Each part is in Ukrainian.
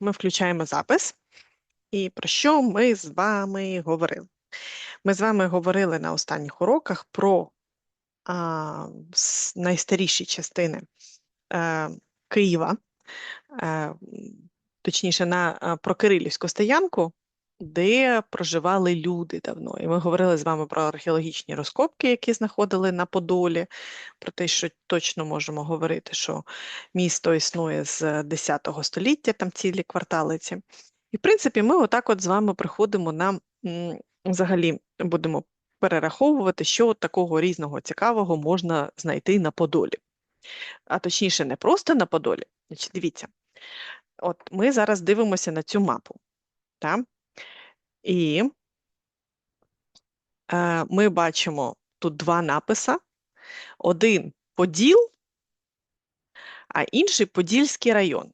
ми включаємо запис. І про що ми з вами говорили? Ми з вами говорили на останніх уроках про а, найстаріші частини а, Києва, а, точніше, на, а, про Кирилівську стоянку, де проживали люди давно. І ми говорили з вами про археологічні розкопки, які знаходили на Подолі, про те, що точно можемо говорити, що місто існує з 10 століття, там цілі квартали ці. І, в принципі, ми отак от з вами приходимо на взагалі будемо перераховувати, що такого різного цікавого можна знайти на Подолі. А точніше, не просто на Подолі. Значить, дивіться, от ми зараз дивимося на цю мапу. Та? І е, ми бачимо тут два написи: один Поділ, а інший Подільський район.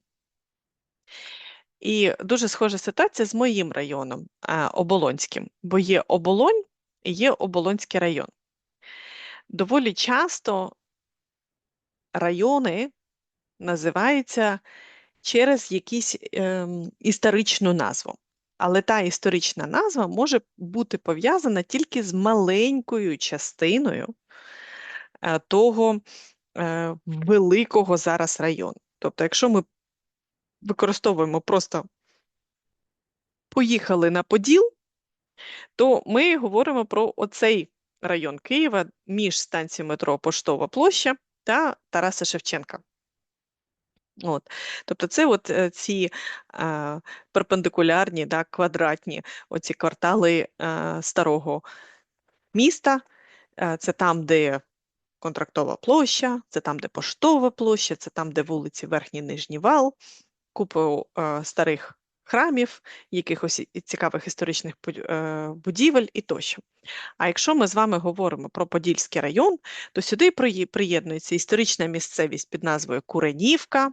І дуже схожа ситуація з моїм районом е, Оболонським, бо є Оболонь і є Оболонський район. Доволі часто райони називаються через якусь ем, історичну назву. Але та історична назва може бути пов'язана тільки з маленькою частиною е, того е, великого зараз району. Тобто, якщо ми використовуємо просто поїхали на Поділ, то ми говоримо про оцей район Києва між станцією метро Поштова площа та Тараса Шевченка. От. Тобто це от е, ці е, перпендикулярні, да, квадратні оці квартали е, старого міста. Е, це там, де Контрактова площа, це там, де Поштова площа, це там, де вулиці Верхній Нижній Вал, купу е, старих храмів, якихось цікавих історичних е, будівель і тощо. А якщо ми з вами говоримо про Подільський район, то сюди приєднується історична місцевість під назвою Куренівка,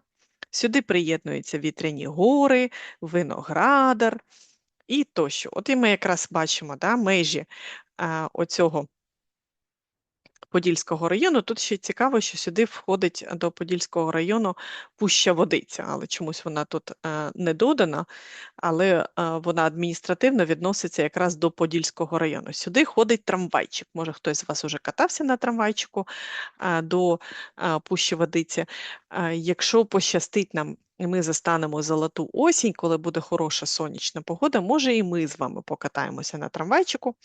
сюди приєднуються Вітряні гори, Виноградар і тощо. От і ми якраз бачимо да, межі а, оцього Подільського району. Тут ще цікаво, що сюди входить до Подільського району Пуща Водиця, але чомусь вона тут е, не додана, але е, вона адміністративно відноситься якраз до Подільського району. Сюди ходить трамвайчик. Може, хтось з вас уже катався на трамвайчику е, до е, Пущі Водиці. Е, Якщо пощастить нам, ми застанемо золоту осінь, коли буде хороша сонячна погода, може і ми з вами покатаємося на трамвайчику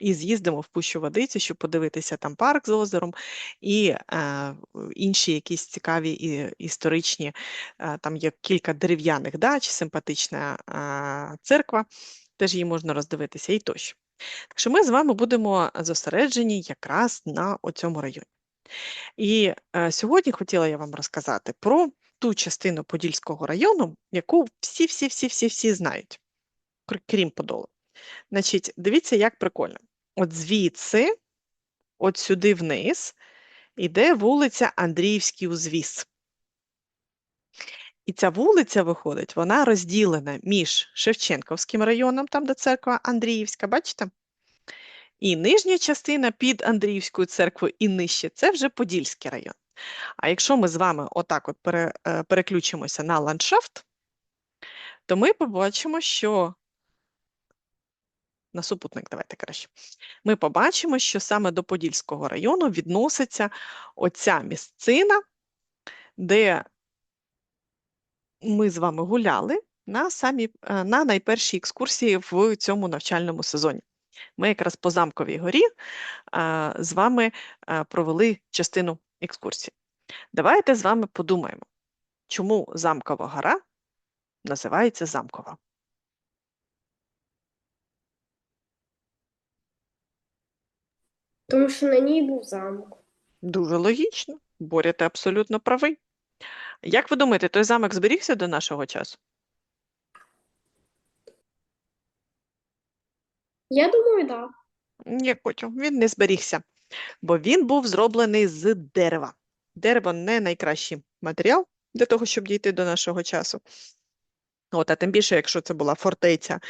і з'їздимо в Пущу Водиці, щоб подивитися там парк з озером і е, інші якісь цікаві і, історичні. Е, там є кілька дерев'яних дач, симпатична е, церква, теж її можна роздивитися і тощо. Так що ми з вами будемо зосереджені якраз на цьому районі. І е, сьогодні хотіла я вам розказати про ту частину Подільського району, яку всі-всі-всі-всі-всі знають, крім Подолу. Значить, дивіться, як прикольно. От звідси, от сюди вниз, іде вулиця Андріївський узвіз. І ця вулиця виходить, вона розділена між Шевченківським районом, там де церква Андріївська, бачите? І нижня частина під Андріївською церквою і нижче це вже Подільський район. А якщо ми з вами отак от е, переключимося на ландшафт, то ми побачимо, що на супутник давайте краще. Ми побачимо, що саме до Подільського району відноситься оця місцина, де ми з вами гуляли на самі, е, на найпершій екскурсії в цьому навчальному сезоні. Ми якраз по Замковій горі е, з вами е, провели частину екскурсії. Давайте з вами подумаємо, чому Замкова гора називається Замкова. Тому що на ній був замок. Дуже логічно. Боря, ти абсолютно правий. Як ви думаєте, той замок зберігся до нашого часу? Я думаю, так. Ні, Котю, він не зберігся, бо він був зроблений з дерева. Дерево не найкращий матеріал для того, щоб дійти до нашого часу. От, а тим більше, якщо це була фортеця,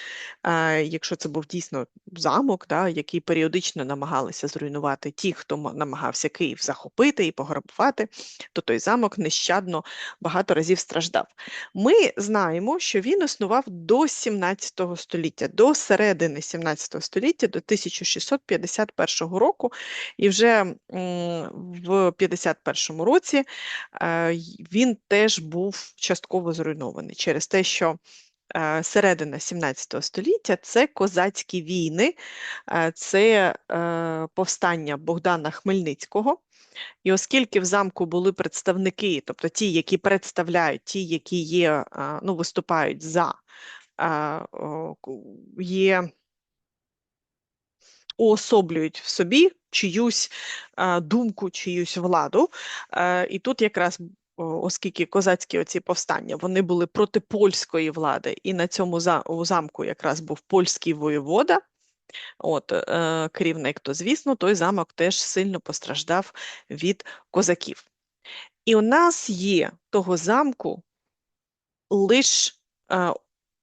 е, якщо це був дійсно замок, да, який періодично намагалися зруйнувати ті, хто намагався Київ захопити і пограбувати, то той замок нещадно багато разів страждав. Ми знаємо, що він існував до 17 століття, до середини 17 століття, до 1651 року, і вже в 51 році е, він теж був частково зруйнований через те, що е, середина 17 століття це козацькі війни, е, це е, повстання Богдана Хмельницького. І оскільки в замку були представники, тобто ті, які представляють, ті, які є, ну, виступають за, є уособлюють в собі чиюсь думку, чиюсь владу. І тут якраз, оскільки козацькі оці повстання, вони були проти польської влади, і на цьому замку якраз був польський воєвода, от, е, керівник, то, звісно, той замок теж сильно постраждав від козаків. І у нас є того замку лиш, е,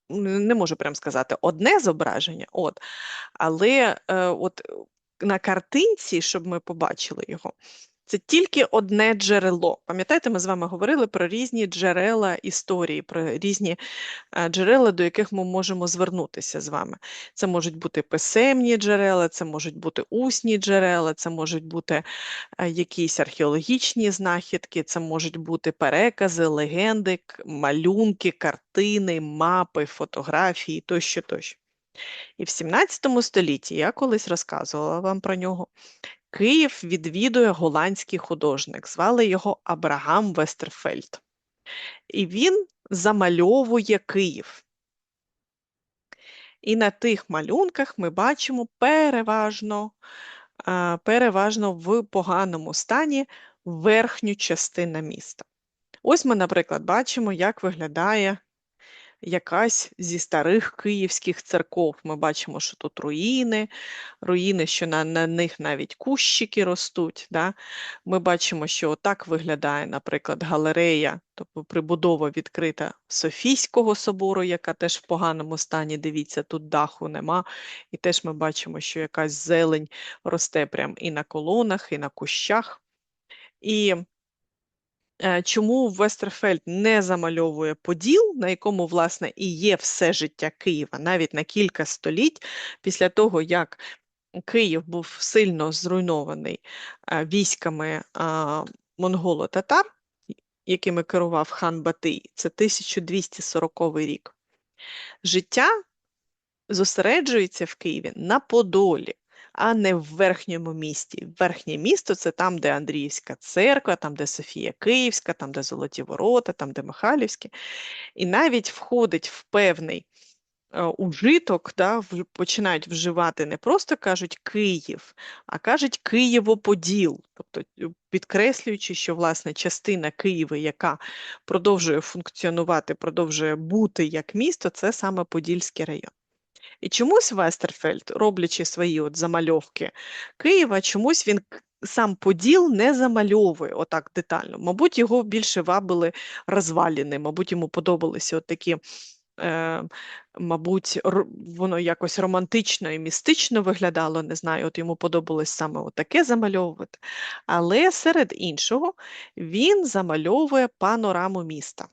не можу прям сказати, одне зображення, от, але е, от на картинці, щоб ми побачили його, це тільки одне джерело. Пам'ятаєте, ми з вами говорили про різні джерела історії, про різні е, джерела, до яких ми можемо звернутися з вами. Це можуть бути писемні джерела, це можуть бути усні джерела, це можуть бути е, якісь археологічні знахідки, це можуть бути перекази, легенди, малюнки, картини, мапи, фотографії тощо, тощо. І в 17 столітті я колись розказувала вам про нього. Київ відвідує голландський художник, звали його Абрагам Вестерфельд. І він замальовує Київ. І на тих малюнках ми бачимо переважно, переважно в поганому стані верхню частину міста. Ось ми, наприклад, бачимо, як виглядає якась зі старих київських церков. Ми бачимо, що тут руїни, руїни, що на, на них навіть кущики ростуть. Да? Ми бачимо, що отак виглядає, наприклад, галерея, тобто прибудова відкрита Софійського собору, яка теж в поганому стані. Дивіться, тут даху нема. І теж ми бачимо, що якась зелень росте прямо і на колонах, і на кущах. І Чому Вестерфельд не замальовує Поділ, на якому, власне, і є все життя Києва, навіть на кілька століть після того, як Київ був сильно зруйнований е, військами монголо-татар, якими керував хан Батий, це 1240 рік. Життя зосереджується в Києві на Подолі, а не в верхньому місті. Верхнє місто це там, де Андріївська церква, там, де Софія Київська, там, де Золоті Ворота, там, де Михайлівське. І навіть входить в певний е, ужиток, да, починають вживати не просто кажуть Київ, а кажуть Києво-Поділ, тобто е, підкреслюючи, що власне частина Києва, яка продовжує функціонувати, продовжує бути як місто, це саме Подільський район. І чомусь Вестерфельд, роблячи свої от замальовки Києва, чомусь він сам Поділ не замальовує отак детально. Мабуть, його більше вабили розваліни, мабуть, йому подобалися от такі, е, мабуть, воно якось романтично і містично виглядало, не знаю, от йому подобалось саме таке замальовувати. Але серед іншого він замальовує панораму міста.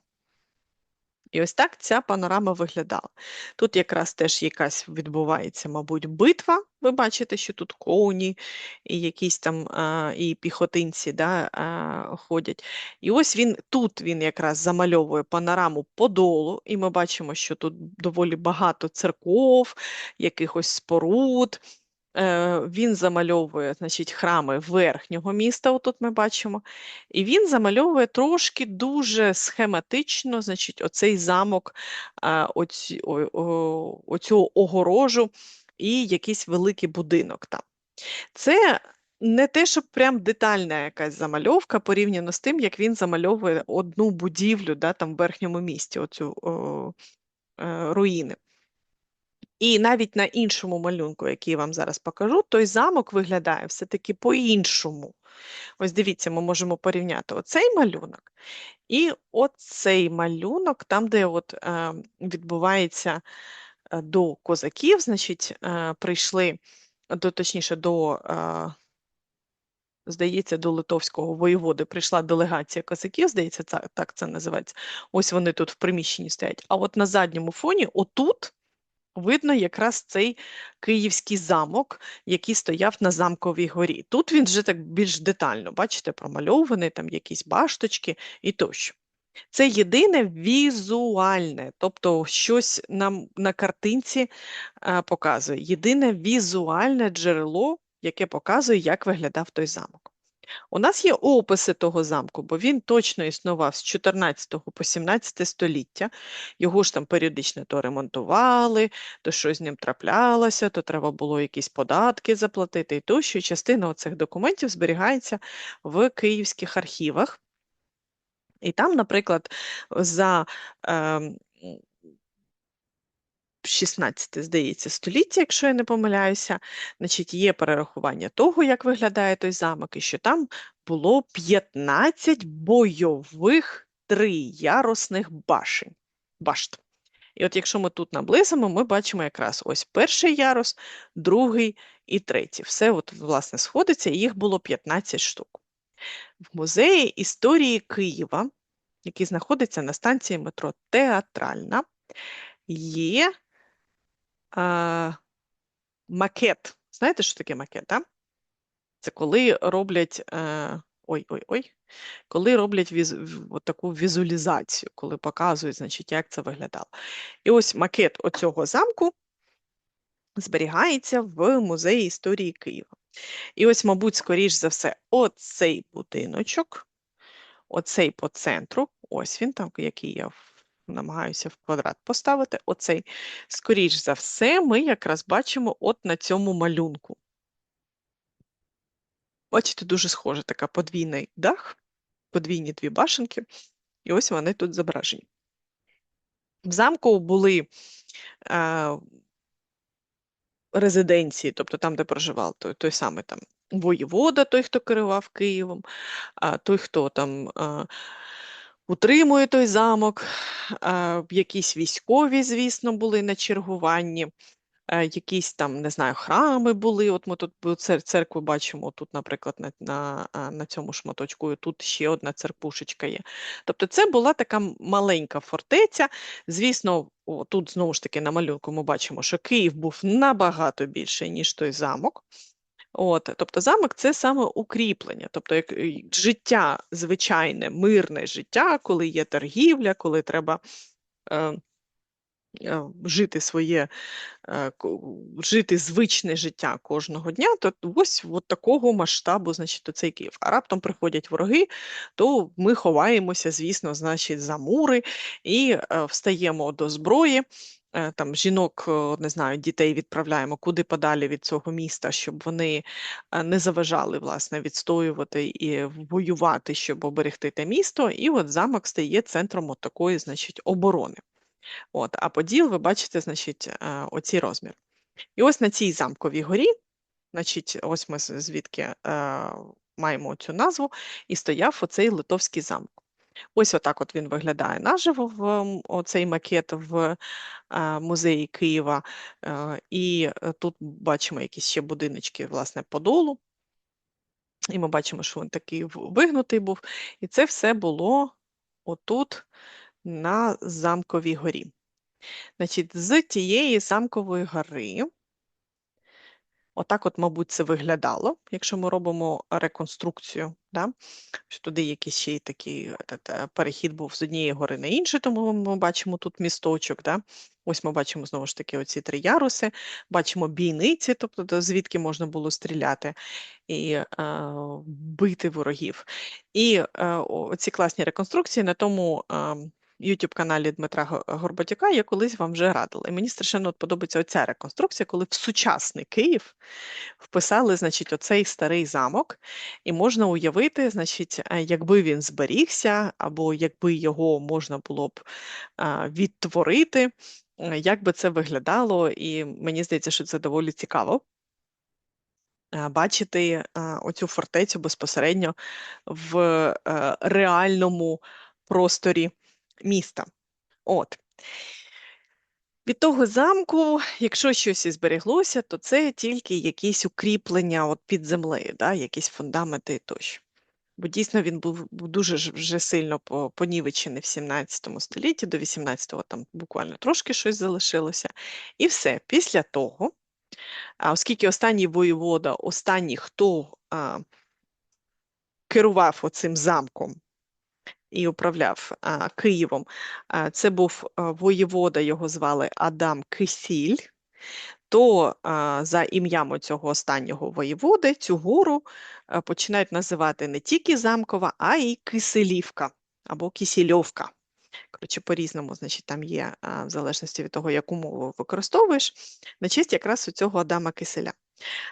І ось так ця панорама виглядала. Тут якраз теж якась відбувається, мабуть, битва. Ви бачите, що тут коні і якісь там а, і піхотинці да, а, ходять. І ось він тут він якраз замальовує панораму Подолу, і ми бачимо, що тут доволі багато церков, якихось споруд. Е, Він замальовує значить, храми верхнього міста, отут ми бачимо, і він замальовує трошки дуже схематично, значить, оцей замок, оці, о, о, оцю огорожу і якийсь великий будинок там. Це не те, щоб прям детальна якась замальовка порівняно з тим, як він замальовує одну будівлю да, там в верхньому місті, оцю о, е, руїни. І навіть на іншому малюнку, який я вам зараз покажу, той замок виглядає все-таки по-іншому. Ось дивіться, ми можемо порівняти оцей малюнок і оцей малюнок, там, де от, е, відбувається е, до козаків, значить, е, прийшли, до, точніше, до, е, здається, до литовського воєводи прийшла делегація козаків, здається, так це називається. Ось вони тут в приміщенні стоять. А от на задньому фоні, отут, видно якраз цей київський замок, який стояв на замковій горі. Тут він вже так більш детально, бачите, промальований, там якісь башточки і тощо. Це єдине візуальне, тобто щось нам на картинці е, показує. Єдине візуальне джерело, яке показує, як виглядав той замок. У нас є описи того замку, бо він точно існував з 14 по 17 століття. Його ж там періодично то ремонтували, то щось з ним траплялося, то треба було якісь податки заплатити і тощо. Частина цих документів зберігається в київських архівах. І там, наприклад, за е, 16, здається, століття, якщо я не помиляюся, значить, є перерахування того, як виглядає той замок, і що там було 15 бойових триярусних башень, башт. І от якщо ми тут наблизимо, ми бачимо якраз ось перший ярус, другий і третій. Все, от, власне, сходиться, і їх було 15 штук. В музеї історії Києва, який знаходиться на станції метро Театральна, є макет. Знаєте, що таке макет? А? Це коли роблять. е, Ой-ой-ой. Коли роблять віз, от таку візуалізацію, коли показують, значить, як це виглядало. І ось макет оцього замку зберігається в музеї історії Києва. І ось, мабуть, скоріш за все, оцей будиночок, оцей по центру, ось він там, який я намагаюся в квадрат поставити, оцей, скоріш за все, ми якраз бачимо от на цьому малюнку. Бачите, дуже схоже, така подвійний дах, подвійні дві башенки, і ось вони тут зображені. В замку були е, резиденції, тобто там, де проживав той, той самий там воєвода, той, хто керував Києвом, а той, хто там е, утримує той замок, якісь військові, звісно, були на чергуванні. е, Якісь там, не знаю, храми були. От ми тут церкву бачимо, тут, наприклад, на, на, на цьому шматочку, і тут ще одна церквушечка є. Тобто це була така маленька фортеця. Звісно, тут знову ж таки на малюнку ми бачимо, що Київ був набагато більший, ніж той замок. От, тобто замок це саме укріплення, тобто як е, життя, звичайне, мирне життя, коли є торгівля, коли треба е, е, жити своє, е, жити звичне життя кожного дня, то ось от такого масштабу, значить, оцей Київ. А раптом приходять вороги, то ми ховаємося, звісно, значить, за мури і встаємо до зброї. Е, Там жінок, е, не знаю, дітей відправляємо куди подалі від цього міста, щоб вони е, не заважали власне відстоювати і воювати, щоб оберегти те місто. І от замок стає центром от такої, значить, оборони. От, а поділ, ви бачите, значить, оці розміри. І ось на цій замковій горі, значить, ось ми звідки е, маємо цю назву, і стояв оцей литовський замок. Ось отак от він виглядає наживо, в оцей макет в музеї Києва. Е, І е, тут бачимо якісь ще будиночки, власне, подолу. І ми бачимо, що він такий вигнутий був. І це все було отут на замковій горі. Значить, з тієї замкової гори, отак от, мабуть, це виглядало, якщо ми робимо реконструкцію, да? що туди якийсь ще й такий е, перехід був з однієї гори на іншу, тому ми бачимо тут місточок. Да? Ось ми бачимо знову ж таки оці три яруси, бачимо бійниці, тобто звідки можна було стріляти і е, бити ворогів. І е, оці класні реконструкції на тому е, YouTube-каналі Дмитра Го- Горбатюка я колись вам вже радила. І мені страшенно подобається оця реконструкція, коли в сучасний Київ вписали, значить, оцей старий замок, і можна уявити, значить, е, якби він зберігся, або якби його можна було б е, відтворити. е, як би це виглядало, і мені здається, що це доволі цікаво. Бачити оцю фортецю безпосередньо в реальному просторі міста. От. Від того замку, якщо щось і збереглося, то це тільки якісь укріплення от під землею, да, якісь фундаменти тощо. Бо дійсно він був, дуже вже сильно понівечений в 17 столітті, до 18-го там буквально трошки щось залишилося. І все. Після того, оскільки останній воєвода, останній, хто а, керував оцим замком і управляв Києвом, це був а, воєвода, його звали Адам Кисіль, то за ім'ям цього останнього воєводи цю гору а, починають називати не тільки Замкова, а й Киселівка або Кисельовка. Коротше, по-різному, значить, там є, в залежності від того, яку мову використовуєш, на честь якраз у цього Адама Киселя.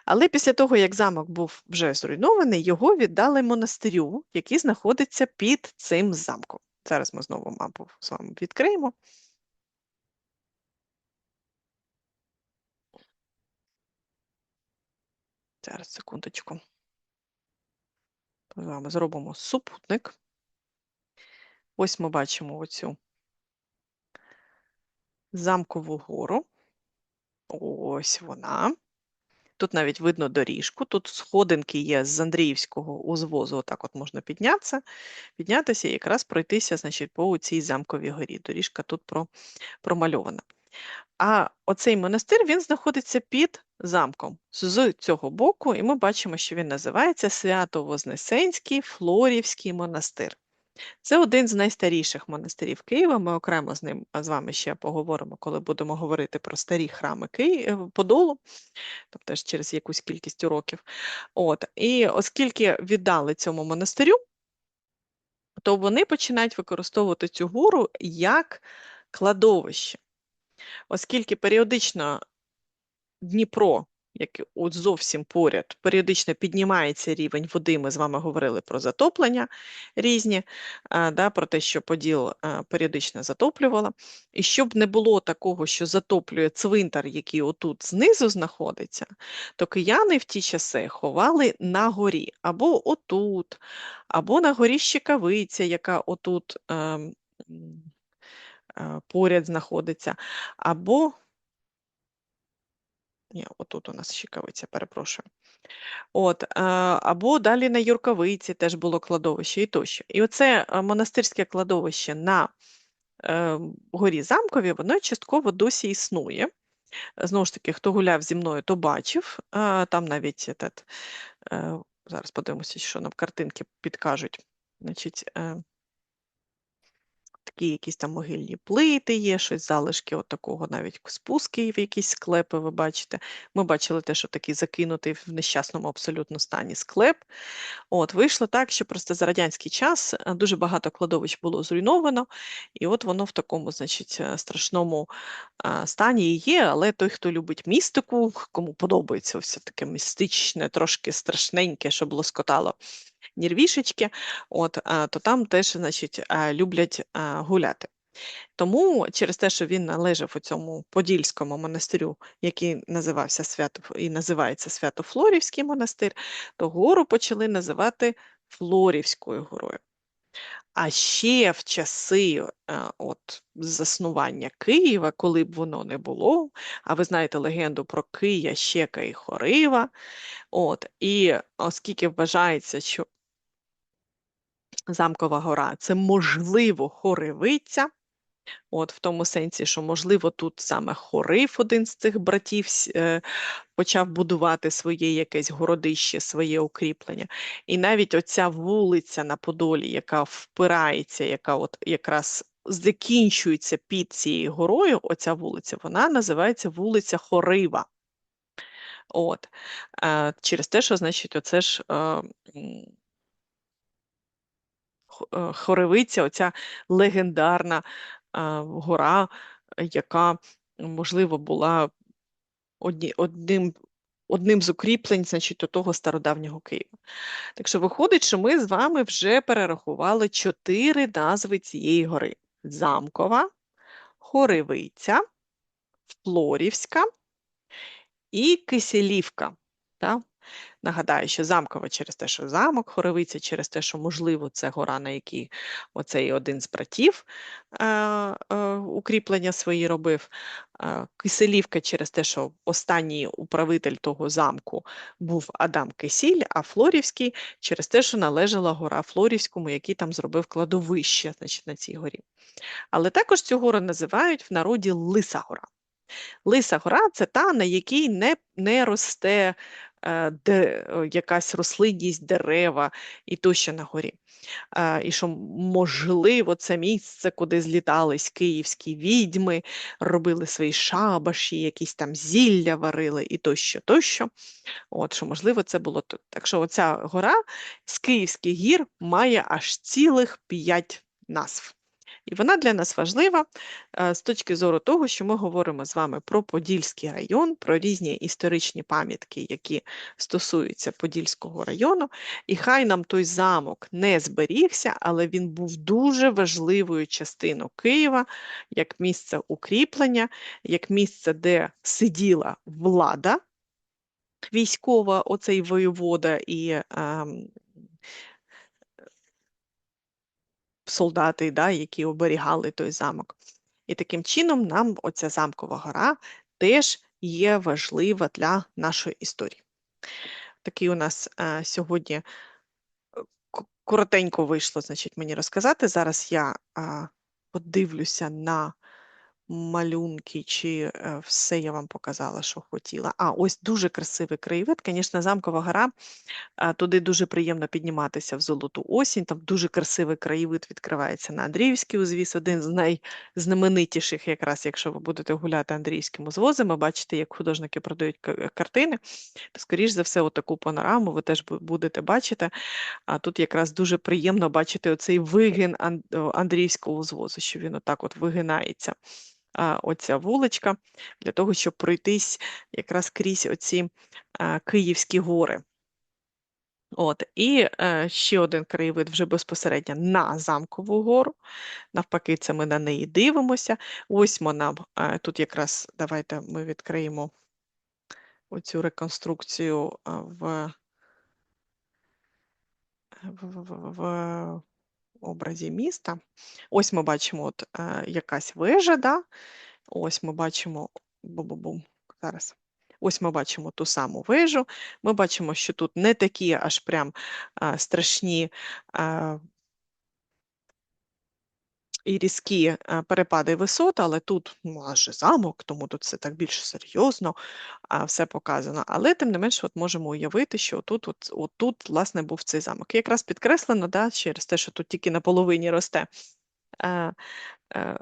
Але після того, як замок був вже зруйнований, його віддали монастирю, який знаходиться під цим замком. Зараз ми знову мапу з вами відкриємо. Зараз, секундочку. З вами зробимо супутник. Ось ми бачимо оцю замкову гору. Ось вона. Тут навіть видно доріжку. Тут сходинки є з Андріївського узвозу. Отак от можна піднятися, піднятися і якраз пройтися, значить, по цій замковій горі. Доріжка тут про, промальована. А оцей монастир він знаходиться під замком з цього боку, і ми бачимо, що він називається Свято-Вознесенський Флорівський монастир. Це один з найстаріших монастирів Києва. Ми окремо з ним з вами ще поговоримо, коли будемо говорити про старі храми Києва Подолу, тобто теж через якусь кількість років. От. І оскільки віддали цьому монастирю, то вони починають використовувати цю гору як кладовище. Оскільки періодично Дніпро, як от зовсім поряд, періодично піднімається рівень води. Ми з вами говорили про затоплення різні, а, да, про те, що Поділ а, періодично затоплювала. І щоб не було такого, що затоплює цвинтар, який отут знизу знаходиться, то кияни в ті часи ховали на горі, або отут, або на горі Щекавиця, яка отут. ем, е, Поряд знаходиться, або ні, отут у нас Щекавиця, перепрошую. От, е, або далі на Юрковиці теж було кладовище і тощо. І оце е, монастирське кладовище на е, горі Замкові, воно частково досі існує. Знову ж таки, хто гуляв зі мною, то бачив. Там навіть зараз подивимося, що нам картинки підкажуть. Значить, такі якісь там могильні плити є, щось залишки от такого навіть спуски в якісь склепи, ви бачите. Ми бачили те, що такий закинутий в нещасному абсолютно стані склеп. От, вийшло так, що просто за радянський час е, дуже багато кладовищ було зруйновано, і от воно в такому, значить, е, страшному е, стані і є, але той, хто любить містику, кому подобається все таке містичне, трошки страшненьке, щоб лоскотало нервішечки, от, то там теж значить, люблять гуляти. Тому через те, що він належав у цьому Подільському монастирю, який називався Свято і називається Свято-Флорівський монастир, то гору почали називати Флорівською горою. А ще в часи от, заснування Києва, коли б воно не було, а ви знаєте легенду про Кия, Щека і Хорива, от, і оскільки вважається, що Замкова гора це можливо Хоривиця, от в тому сенсі, що, можливо, тут саме Хорив, один з цих братів, е, почав будувати своє якесь городище, своє укріплення. І навіть оця вулиця на Подолі, яка впирається, яка от якраз закінчується під цією горою, оця вулиця, вона називається вулиця Хорива. От. Е, через те, що, значить, оце ж. Е, Хоревиця, оця легендарна е, гора, яка, можливо, була одні, одним, одним з укріплень, значить, того стародавнього Києва. Так що виходить, що ми з вами вже перерахували чотири назви цієї гори: Замкова, Хоревиця, Флорівська і Киселівка. Да? Нагадаю, що замкова через те, що замок, Хоровиця через те, що, можливо, це гора, на якій оцей один з братів е, е, укріплення свої робив. Е, Киселівка через те, що останній управитель того замку був Адам Кисіль, а Флорівський через те, що належала гора Флорівському, який там зробив кладовище значить, на цій горі. Але також цю гору називають в народі Лиса гора. Лиса гора це та, на якій не, не росте де, е, якась рослинність, дерева і тощо на горі. Е, і що, можливо, це місце, куди злітались київські відьми, робили свої шабаші, якісь там зілля варили і тощо, тощо. От, що, можливо, це було тут. Так що оця гора з Київських гір має аж цілих п'ять назв. І вона для нас важлива е, з точки зору того, що ми говоримо з вами про Подільський район, про різні історичні пам'ятки, які стосуються Подільського району. І хай нам той замок не зберігся, але він був дуже важливою частиною Києва як місце укріплення, як місце, де сиділа влада військова, оцей воєвода і ем, солдати, да, які оберігали той замок. І таким чином нам оця замкова гора теж є важлива для нашої історії. Такий у нас е, сьогодні е, коротенько вийшло, значить, мені розказати. Зараз я е, подивлюся на малюнки, чи е, все я вам показала, що хотіла. А, ось дуже красивий краєвид. Звісно, замкова гора. Туди дуже приємно підніматися в золоту осінь. Там дуже красивий краєвид відкривається на Андріївський узвіз, один з найзнаменитіших, якраз якщо ви будете гуляти Андріївським узвозом, і бачите, як художники продають картини, то, скоріш за все, отаку панораму ви теж будете бачити. А тут якраз дуже приємно бачити оцей о, Андріївського узвозу, що він отак от вигинається. Оця вуличка для того, щоб пройтись якраз крізь оці Київські гори. От, і е, ще один краєвид вже безпосередньо на Замкову гору. Навпаки, це ми на неї дивимося. Ось вона, е, тут якраз давайте ми відкриємо оцю реконструкцію в, в, в, в образі міста. Ось ми бачимо от, е, якась вежа, да? ось ми бачимо бу-бу-бум, зараз. Ось ми бачимо ту саму вежу. Ми бачимо, що тут не такі аж прям а, страшні а, і різкі а, перепади висот, але тут ну, аж замок, тому тут все так більш серйозно все показано. Але тим не менш, от можемо уявити, що тут, от, от тут, власне, був цей замок. І якраз підкреслено, да, через те, що тут тільки на половині росте. е, е, е,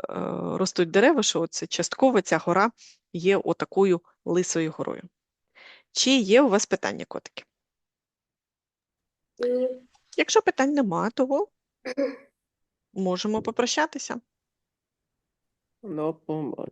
Ростуть дерева, що це частково ця гора є отакою лисою горою. Чи є у вас питання, котики? Якщо питань нема, то можемо попрощатися. До.